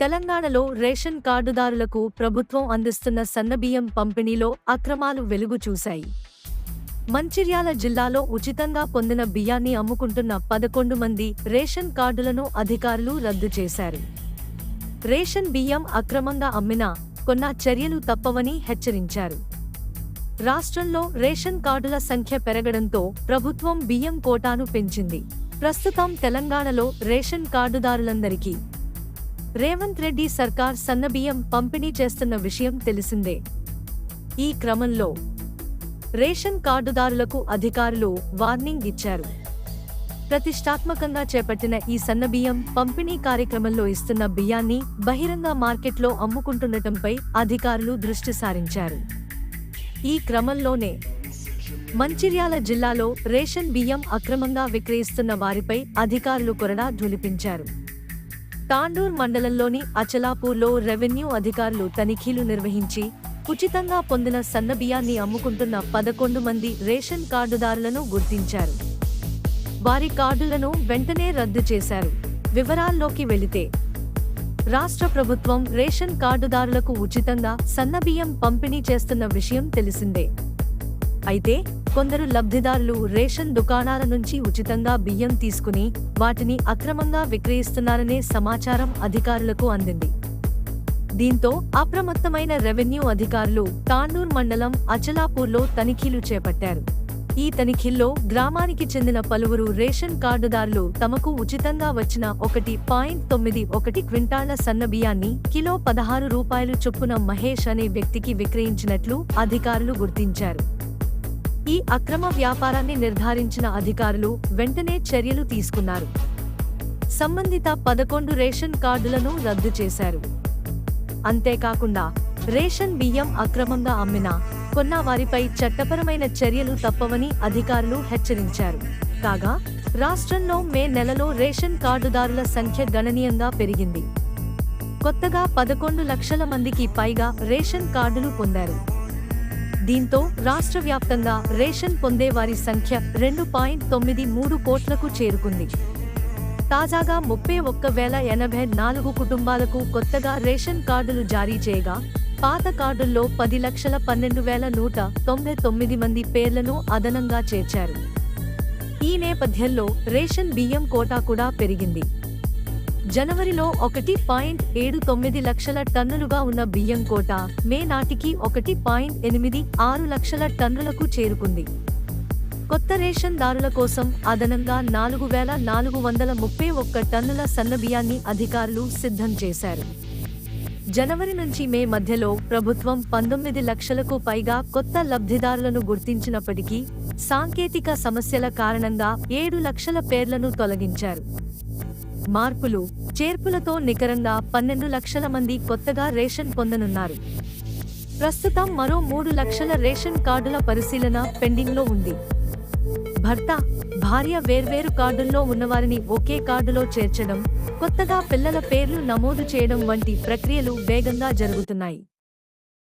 తెలంగాణలో రేషన్ కార్డుదారులకు ప్రభుత్వం అందిస్తున్న సన్నబియ్యం పంపిణీలో అక్రమాలు వెలుగు చూశాయి. మంచిర్యాల జిల్లాలో ఉచితంగా పొందిన బియ్యాన్ని అమ్ముకుంటున్న పదకొండు మంది రేషన్ కార్డులను అధికారులు రద్దు చేశారు. రేషన్ బియ్యం అక్రమంగా అమ్మినా కొన్న చర్యలు తప్పవని హెచ్చరించారు. రాష్ట్రంలో రేషన్ కార్డుల సంఖ్య పెరగడంతో ప్రభుత్వం బియ్యం కోటాను పెంచింది. ప్రస్తుతం తెలంగాణలో రేషన్ కార్డుదారులందరికీ రేవంత్ రెడ్డి సర్కార్ సన్నబియ్యం పంపిణీ చేస్తున్న విషయం తెలిసిందే. ఈ క్రమంలో రేషన్ కార్డుదారులకు అధికారులు వార్నింగ్ ఇచ్చారు. ప్రతిష్టాత్మకంగా చేపట్టిన ఈ సన్నబియ్యం పంపిణీ కార్యక్రమంలో ఇస్తున్న బియ్యాన్ని బహిరంగ మార్కెట్లో అమ్ముకుంటుండటంపై అధికారులు దృష్టి సారించారు. ఈ క్రమంలోనే మంచిర్యాల జిల్లాలో రేషన్ బియ్యం అక్రమంగా విక్రయిస్తున్న వారిపై అధికారులు కొరడా ఝులిపించారు తాండూర్ మండలంలోని అచలాపూర్లో రెవెన్యూ అధికారులు తనిఖీలు నిర్వహించి ఉచితంగా పొందిన సన్నబియ్యాన్ని అమ్ముకుంటున్న పదకొండు మంది రేషన్ కార్డుదారులను గుర్తించారు. వారి కార్డులను వెంటనే రద్దు చేశారు. వివరాల్లోకి వెళితే రాష్ట్ర ప్రభుత్వం రేషన్ కార్డుదారులకు ఉచితంగా సన్నబియ్యం పంపిణీ చేస్తున్న విషయం తెలిసిందే. అయితే కొందరు లబ్ధిదారులు రేషన్ దుకాణాల నుంచి ఉచితంగా బియ్యం తీసుకుని వాటిని అక్రమంగా విక్రయిస్తున్నారనే సమాచారం అధికారులకు అందింది. దీంతో అప్రమత్తమైన రెవెన్యూ అధికారులు తాండూర్ మండలం అచలాపూర్లో తనిఖీలు చేపట్టారు. ఈ తనిఖీల్లో గ్రామానికి చెందిన పలువురు రేషన్ కార్డుదారులు తమకు ఉచితంగా వచ్చిన ఒకటి పాయింట్ తొమ్మిది ఒకటి క్వింటాళ్ళ సన్నబియ్యాన్ని కిలో పదహారు రూపాయలు చొప్పున మహేష్ అనే వ్యక్తికి విక్రయించినట్లు అధికారులు గుర్తించారు. ఈ అక్రమ వ్యాపారాన్ని నిర్ధారించిన అధికారులు వెంటనే చర్యలు తీసుకున్నారు. సంబంధిత పదకొండు రేషన్ కార్డులను రద్దు చేశారు. అంతేకాకుండా రేషన్ బియ్యం అక్రమంగా అమ్మిన కొన్న వారిపై చట్టపరమైన చర్యలు తప్పవని అధికారులు హెచ్చరించారు. కాగా రాష్ట్రంలో మే నెలలో రేషన్ కార్డుదారుల సంఖ్య గణనీయంగా పెరిగింది. కొత్తగా పదకొండు లక్షల మందికి పైగా రేషన్ కార్డులు పొందారు. దీంతో రాష్ట్ర వ్యాప్తంగా రేషన్ పొందే వారి సంఖ్య రెండు పాయింట్ తొమ్మిది మూడు కోట్లకు చేరుకుంది. తాజాగా ముప్పై ఒక్క వేల ఎనభై నాలుగు కుటుంబాలకు కొత్తగా రేషన్ కార్డులు జారీ చేయగా పాత కార్డుల్లో పది లక్షల పన్నెండు వేల నూట తొంభై తొమ్మిది మంది పేర్లను అదనంగా చేర్చారు. ఈ నేపథ్యంలో రేషన్ బియ్యం కోటా కూడా పెరిగింది. జనవరిలో ఒకటి పాయింట్ ఏడు తొమ్మిది లక్షల టన్నులుగా ఉన్న బియ్యం కోట మే నాటికి ఒకటి పాయింట్ ఎనిమిది ఆరు లక్షల టన్నులకు చేరుకుంది. కొత్త రేషన్ దారుల కోసం అదనంగా నాలుగు వేల నాలుగు వందల ముప్పై ఒక్క టన్నుల సన్నబియ్యాన్ని అధికారులు సిద్ధం చేశారు. జనవరి నుంచి మే మధ్యలో ప్రభుత్వం పంతొమ్మిది లక్షలకు పైగా కొత్త లబ్ధిదారులను గుర్తించినప్పటికీ సాంకేతిక సమస్యల కారణంగా ఏడు లక్షల పేర్లను తొలగించారు. మార్పులు చేర్పులతో నికరంగా పన్నెండు లక్షల మంది కొత్తగా రేషన్ పొందనున్నారు. ప్రస్తుతం మరో మూడు లక్షల రేషన్ కార్డుల పరిశీలన పెండింగ్లో ఉంది. భర్త భార్య వేర్వేరు కార్డుల్లో ఉన్నవారిని ఒకే కార్డులో చేర్చడం కొత్తగా పిల్లల పేర్లు నమోదు చేయడం వంటి ప్రక్రియలు వేగంగా జరుగుతున్నాయి.